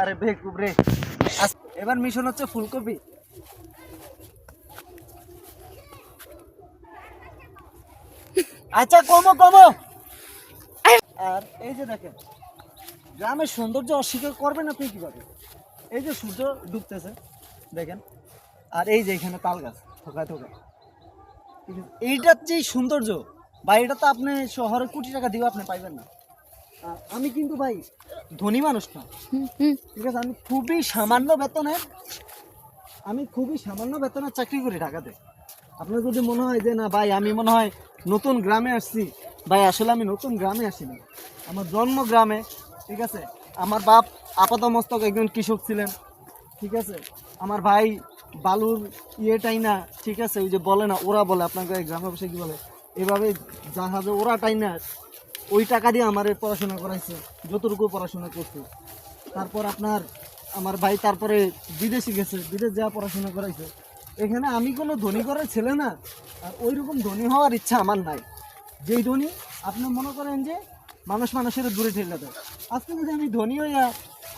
আরে বেকুব রে এবার মিশন হচ্ছে ফুলকপি। আচ্ছা কমো কমো। আর এই যে দেখেন, গ্রামের সৌন্দর্য অস্বীকার করবেন আপনি কীভাবে? এই যে সূর্য ডুবতেছে, দেখেন। আর এই যে এখানে তাল গাছ থোকায় থোকায় এইটার যে সৌন্দর্য, বা এটা তো আপনি শহরে কোটি টাকা দিয়েও আপনি পাইবেন না। আমি কিন্তু ভাই ধনী মানুষ না। ঠিক আছে আমি খুবই সামান্য বেতনে আমি খুবই সামান্য বেতনে চাকরি করি ঢাকাতে। আপনার যদি মনে হয় যে না ভাই আমি মনে হয় নতুন গ্রামে আসছি ভাই আসলে আমি নতুন গ্রামে আসিনি আমার জন্ম গ্রামে ঠিক আছে? আমার বাপ আপাত মস্তক একজন কৃষক ছিলেন ঠিক আছে? আমার ভাই বালুর ইয়েটাই না ঠিক আছে? ওই যে বলে না ওরা বলে আপনাকে গ্রামে বসে কি বলে? এভাবে জাহাজে ওরাটাই না। ওই টাকা দিয়ে আমার পড়াশোনা করাইছে, যতটুকু পড়াশোনা করছে। তারপর আপনার আমার ভাই তারপরে বিদেশে গেছে, বিদেশ যা পড়াশোনা করাইছে। এখানে আমি কোনো ধনী করার ছেলে না, আর ওই রকম ধনী হওয়ার ইচ্ছা আমার নাই। যেই ধনী, আপনি মনে করেন যে মানুষ মানুষের দূরে ঠেলে দেয়। আজকে যদি আমি ধনী হইয়া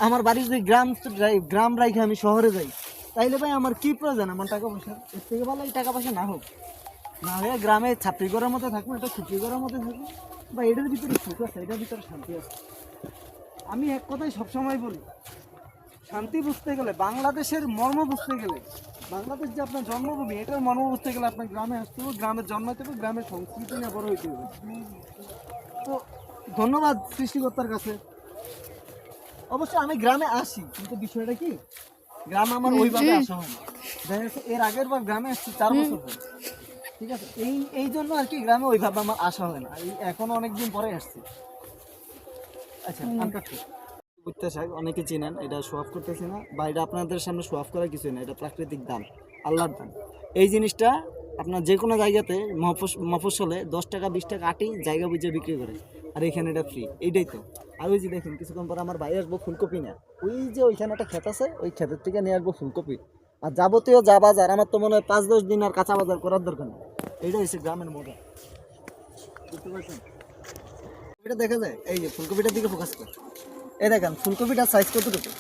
আমার বাড়ির যে গ্রাম গ্রাম রাইখে আমি শহরে যাই, তাইলে ভাই আমার কী প্রয়োজন? আমার টাকা পয়সা? এর থেকে ভালো এই টাকা পয়সা না হোক। না হয়ে গ্রামে ছাত্রী করার মতো থাকব এটা ছুটি করার মতো থাকব বা এটার ভিতরে সুখ আছে এটার ভিতরে শান্তি আছে। আমি এক কথাই সবসময় বলি শান্তি বুঝতে গেলে বাংলাদেশের মর্ম বুঝতে গেলে বাংলাদেশ যে আপনার জন্মভূমি এটার মর্ম বুঝতে গেলে আপনার গ্রামে আসতে হবে গ্রামের জন্মাইতে হবে গ্রামের সংস্কৃতি নিয়ে বড় হইতে হবে। তো ধন্যবাদ সৃষ্টিকর্তার কাছে। অবশ্য আমি গ্রামে আসি কিন্তু বিষয়টা কি? গ্রাম আমার ওইভাবে আসা হয় না। এর আগের বার গ্রামে আসছি চার বছর ঠিক আছে? এই এই জন্য আর কি গ্রামে ওইভাবে আমার আসা হয় না। এখন অনেকদিন পরে আসছি। আচ্ছা শাক অনেকে চেনেন এটা সোয়াফ করতেছি না বা এটা আপনাদের সামনে সোয়াফ করার কিছু না এটা প্রাকৃতিক দান আল্লাহর দান এই জিনিসটা আপনার যে কোনো জায়গাতে মফস- মফস্বলে দশ টাকা বিশ টাকা আটি জায়গা বুঝে বিক্রি করে আর এখানে এটা ফ্রি এইটাই তো। আর ওই যে দেখেন কিছুক্ষণ পর আমার ভাই আসব ফুলকপি না ওই যে ওইখানে একটা ক্ষেত আছে ওই ক্ষেতের থেকে নিয়ে আসব ফুলকপি। আর যাবতীয় যা বাজার, আমার তো মনে হয় পাঁচ দশ দিন আর কাঁচা বাজার করার দরকার নেই। এইটা হচ্ছে গ্রামের মজা বুঝতে পারছেন? এটা দেখা যায়? এই যে ফুলকপিটার দিকে ফোকাস কর। এই দেখেন, ফুলকপিটার সাইজ কতটুকু?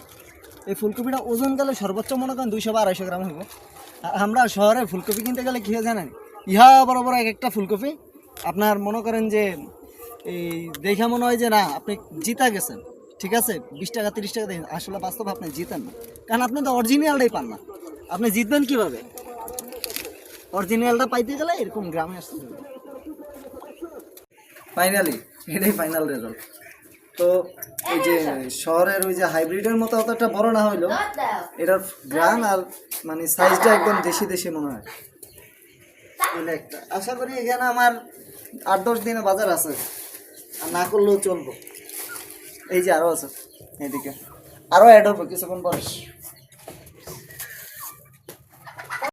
এই ফুলকপিটা ওজন গেলে সর্বোচ্চ মনে করেন দুইশো বা আড়াইশো গ্রাম হবে। আর আমরা শহরে ফুলকপি কিনতে গেলে কী জানেন? ইহা বড় বড় এক একটা ফুলকপি আপনার মনে করেন যে, এই দেখা মনে হয় যে না, আপনি জিতা গেছেন। ঠিক আছে? বিশ টাকা, তিরিশ টাকা দিন আসলে বাস্তব আপনি জিতেন না। কারণ আপনি তো অরিজিনালটাই পান না। আপনি জিতবেন কীভাবে? অরিজিনালটা পাইতে গেলে এরকম গ্রামে আসতে হবে। ফাইনালি এটাই ফাইনাল রেজাল্ট তো এই যে শহরের ওই যে হাইব্রিডের মতো অতটা বড় না হইল এটার গ্রান আর মানে সাইজটা একদম দেশি দেশি মনে হয়। একটা আশা করি এখানে আমার আট দশ দিনে বাজার আছে। আর না করলেও চলবো। এই যে আরও আছে এদিকে। আরও অ্যাড হবে কিছুক্ষণ পরে।